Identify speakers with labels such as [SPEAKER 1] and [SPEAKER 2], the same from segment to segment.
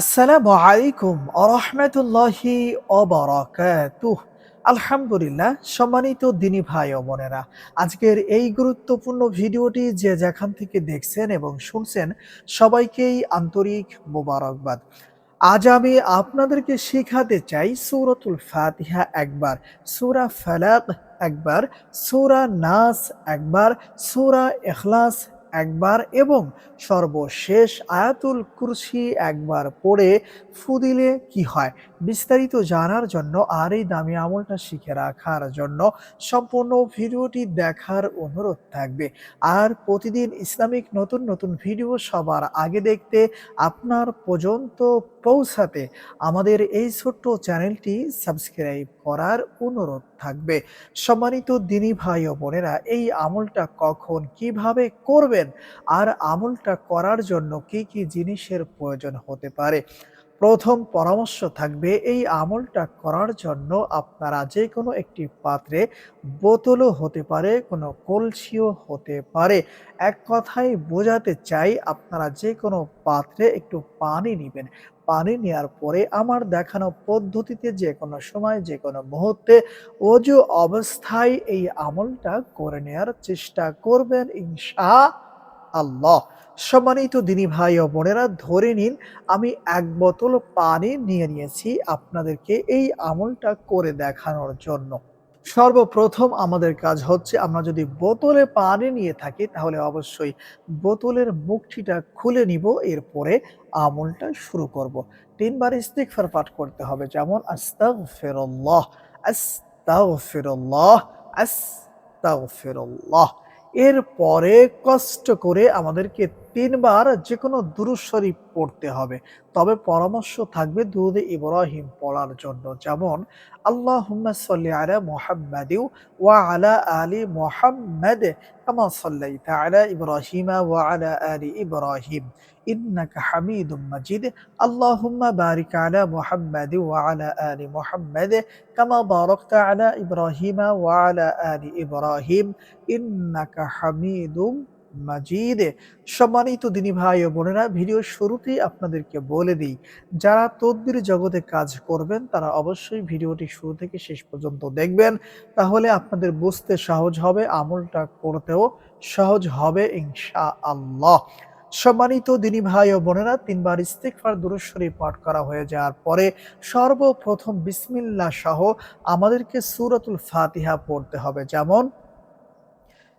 [SPEAKER 1] আসসালামু আলাইকুম আরহামতুল্লাহি অবরাকাতুহ আলহামদুলিল্লাহ, সম্মানিত দিনী ভাই ও বোনেরা, আজকের এই গুরুত্বপূর্ণ ভিডিওটি যে যেখান থেকে দেখছেন এবং শুনছেন, সবাইকেই আন্তরিক মোবারকবাদ। আজ আমি আপনাদেরকে শেখাতে চাই সূরাতুল ফাতিহা একবার, সূরা ফালাক একবার, সূরা নাস একবার, সূরা ইখলাস একবার এবং সর্বশেষ আয়াতুল কুরসি একবার পড়ে ফু দিলে কি হয়? বিস্তারিত জানার জন্য আর এই দামি আমলটা শিখে রাখার জন্য সম্পূর্ণ ভিডিওটি দেখার অনুরোধ থাকবে। আর প্রতিদিন ইসলামিক নতুন নতুন ভিডিও সবার আগে দেখতে আপনার পর্যন্ত পৌঁছাতে আমাদের এই ছোট্ট চ্যানেলটি সাবস্ক্রাইব করার অনুরোধ থাকবে। সম্মানিত দিনী ভাই ও বোনেরা, এই আমলটা কখন কীভাবে করবেন? আর আমলটা করার জন্য কি কি জিনিসের প্রয়োজন হতে পারে? প্রথম পরামর্শ থাকবে এই আমলটা করার জন্য আপনারা যে কোনো একটি পাত্রে বোতলও হতে পারে, কোনো কলসিও হতে পারে। এক কথায় বোঝাতে চাই, আপনারা যে কোনো পাত্রে একটু পানি নেবেন। পানি নেওয়ার পরে আমার দেখানো পদ্ধতিতে যে কোনো সময় যে কোনো মুহূর্তে অজু অবস্থায় এই আমলটা করে নেওয়ার চেষ্টা করবেন ইনশা আল্লাহ। সম্মানিত দিনী ভাই ও বোনেরা, ধরে নিন আমি এক বোতল পানি নিয়ে নিয়েছি আপনাদেরকে এই আমলটা করে দেখানোর জন্য। সর্বপ্রথম আমাদের কাজ হচ্ছে আমরা যদি বোতলে পানি নিয়ে থাকি, তাহলে অবশ্যই বোতলের মুখটিটা খুলে নিব, এরপরে আমলটা শুরু করব। তিনবার ইস্তিগফার পাঠ করতে হবে, যেমন আস্তাগফিরুল্লাহ আস্তাগফিরুল্লাহ আস্তাগফিরুল্লাহ। এরপরে কষ্ট করে আমাদেরকে তিনবার যে কোনো দুরূদ শরীফ পড়তে হবে। তবে পরামর্শ থাকবে দুরূদে ইব্রাহিম পড়ার জন্য। যেমন, আল্লাহুম্মা সাল্লি আলা মুহাম্মাদি ওয়া আলা আলি মুহাম্মাদ কামা সাল্লাইতা আলা ইব্রাহিমা ওয়া আলা আলি ইব্রাহিম। ইন্নাকা হামিদুম মাজিদ। আল্লাহুম্মা বারিক আলা মুহাম্মাদি ওয়া আলা আলি মুহাম্মাদ কামা বারাকতা আলা ইব্রাহিমা ওয়া আলা আলি ইব্রাহিম। ইন্নাকা হামিদুম মাজিদে, সম্মানিত দিনী ভাই ও বোনেরা, ভিডিও শুরুতেই আপনাদেরকে বলে দিই, যারা তদবির জগতে কাজ করবেন, তারা অবশ্যই ভিডিওটি শুরু থেকে শেষ পর্যন্ত দেখবেন। তাহলে আপনাদের বুঝতে সহজ হবে, আমলটা করতেও সহজ হবে ইনশা আল্লাহ সম্মানিত দিনী ভাই ও বোনেরা, তিনবার ইস্তিকফার দুরুশ্বরী পাঠ করা হয়ে যাওয়ার পরে সর্বপ্রথম বিসমিল্লাহ সহ আমাদেরকে সুরতুল ফাতিহা পড়তে হবে। যেমন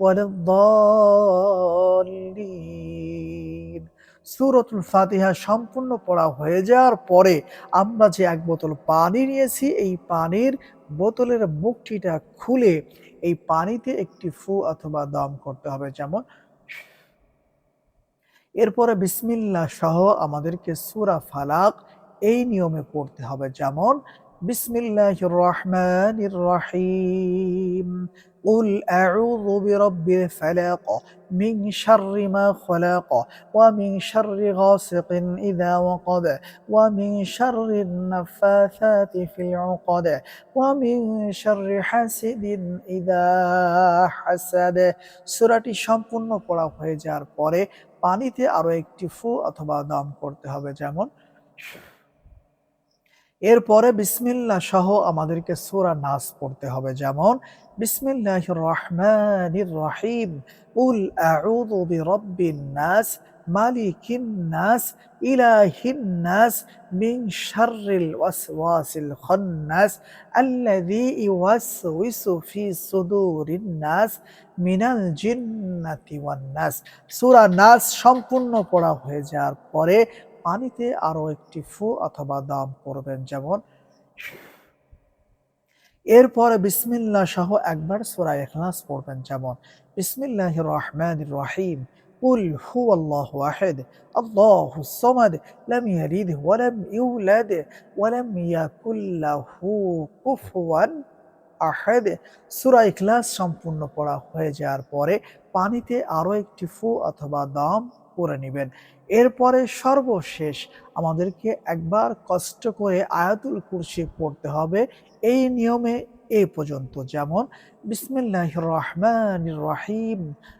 [SPEAKER 1] ولا الضالين সূরাতুল ফাতিহা সম্পূর্ণ পড়া হয়ে যাওয়ার পরে আমরা যে এক বোতল পানি নিয়েছি এই পানির বোতলের মুখটিটা খুলে এই পানিতে একটি ফু অথবা দম করতে হবে যেমন এরপরে বিসমিল্লাহ সহ আমাদেরকে সূরা ফালাক এই নিয়মে পড়তে হবে যেমন বিসমিল্লাহির রহমানির রহিম قل أعوذ برب الفلق من شر ما خلق ومن شر غاسق إذا وقب ومن شر النفاثات في العقد ومن شر حاسد إذا حسد সূরাটি সম্পূর্ণ পড়া হয়ে যাওয়ার পরে পানিতে আরো একটি ফু অথবা দম করতে হবে যেমন এরপরে বিসমিল্লাহ সহ আমাদেরকে সূরা নাস পড়তে হবে। যেমন বিসমিল্লাহির রহমানির রহিম উল আউযু বিরাব্বিন নাস, মালিকিন নাস, ইলাহিন নাস, মিন শাররিল ওয়াসওয়াসিল খান্নাস, আল্লাযী ইউওয়াসউিসু ফি সুদুরিন নাস, মিনাল জিন্নাতি ওয়ান নাস। সূরা নাস সম্পূর্ণ পড়া হয়ে যাওয়ার পরে পানিতে আরো একটি ফু অথবা দাম করবেন যেমন এরপরে বিসমিল্লাহ সহ একবার সূরা ইখলাস পড়বেন যেমন বিসমিল্লাহির রহমানির রহিম قل هو الله أحد الله الصمد لم يلد ولم يولد ولم يكن له كفوا আহেদ সুরা ইখলাস সম্পূর্ণ পড়া হয়ে যাওয়ার পরে পানিতে আরও একটি ফু অথবা দাম করে নেবেন। এরপরে সর্বশেষ আমাদেরকে একবার কষ্ট করে আয়াতুল কুরসি পড়তে হবে। এই নিয়মে এ পর্যন্ত। যেমন বিসমিল্লাহ রহমান রহিম।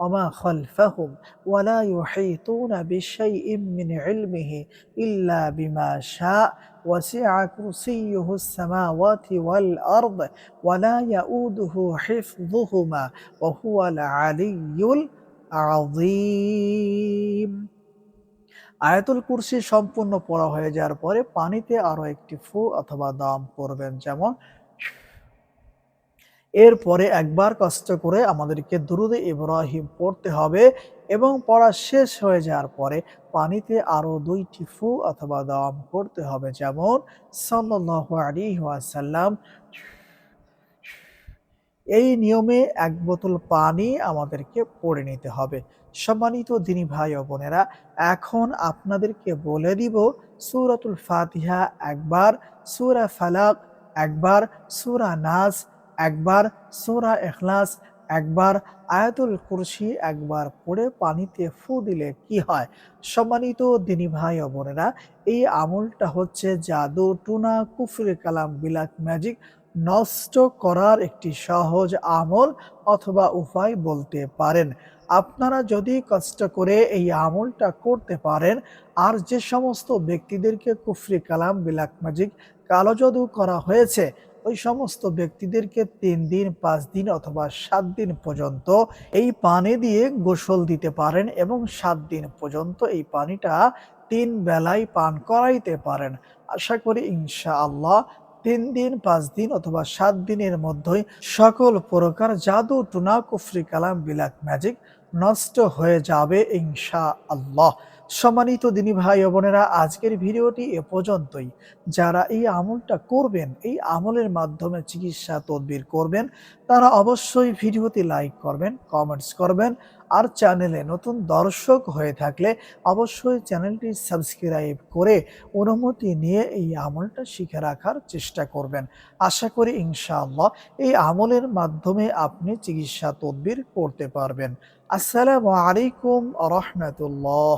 [SPEAKER 1] وما خلفهم ولا يحيطون بشيء من علمه إلا بما شاء وسع كرسيه السماوات والأرض ولا يؤوده حفظهما وهو العلي العظيم আয়াতুল কুরসি সম্পূর্ণ পড়া হয়ে যাওয়ার পরে পানিতে আরো একটি ফু অথবা দাম করবেন যেমন এরপরে একবার কষ্ট করে আমাদেরকে দুরুদে ইব্রাহিম পড়তে হবে এবং পড়া শেষ হয়ে যাওয়ার পরে পানিতে আরও দুইটি ফু অথবা দাম করতে হবে। যেমন সাল্লাহ আলী ওয়াসাল্লাম, এই নিয়মে এক বোতল পানি আমাদেরকে পড়ে নিতে হবে। সম্মানিত দিনী ভাই ও বোনেরা, এখন আপনাদেরকে বলে দিব সুরাতুল ফাতিহা একবার, সুরা ফালাক একবার, সুরা নাস একবার সোরা এখলাস একবার আয়াতুল কুরসি, একবার পড়ে পানিতে ফু দিলে কি হয়? সম্মানিত দিনী ভাই ও বোনেরা, এই আমলটা হচ্ছে জাদু টুনা কুফরি কালাম বিলাক ম্যাজিক নষ্ট করার একটি সহজ আমল অথবা উপায় বলতে পারেন। আপনারা যদি কষ্ট করে এই আমলটা করতে পারেন, আর যে সমস্ত ব্যক্তিদেরকে কুফরি কালাম বিলাক ম্যাজিক কালো জাদু করা হয়েছে ওই সমস্ত ব্যক্তিদেরকে তিন দিন, পাঁচ দিন অথবা সাত দিন পর্যন্ত এই পানি দিয়ে গোসল দিতে পারেন এবং সাত দিন পর্যন্ত এই পানিটা তিন বেলায় পান করাইতে পারেন। আশা করি ইনশা আল্লাহ তিন দিন, পাঁচ দিন অথবা সাত দিনের মধ্যেই সকল প্রকার জাদু, টুনা, কুফরি, কালাম বিলাক ম্যাজিক নষ্ট হয়ে যাবে ইনশা আল্লাহ সম্মানিত দিনী ভাই বোনেরা, আজকের ভিডিওটি এ পর্যন্তই। যারা এই আমলটা করবেন, এই আমলের মাধ্যমে চিকিৎসা তদবির করবেন, তারা অবশ্যই ভিডিওটি লাইক করবেন, কমেন্টস করবেন, আর চ্যানেলে নতুন দর্শক হয়ে থাকলে অবশ্যই চ্যানেলটি সাবস্ক্রাইব করে অনুমতি নিয়ে এই আমলটা শিখে রাখার চেষ্টা করবেন। আশা করি ইনশাআল্লাহ এই আমলের মাধ্যমে আপনি চিকিৎসা তদবির করতে পারবেন। আসসালামু আলাইকুম রহমতুল্লাহ।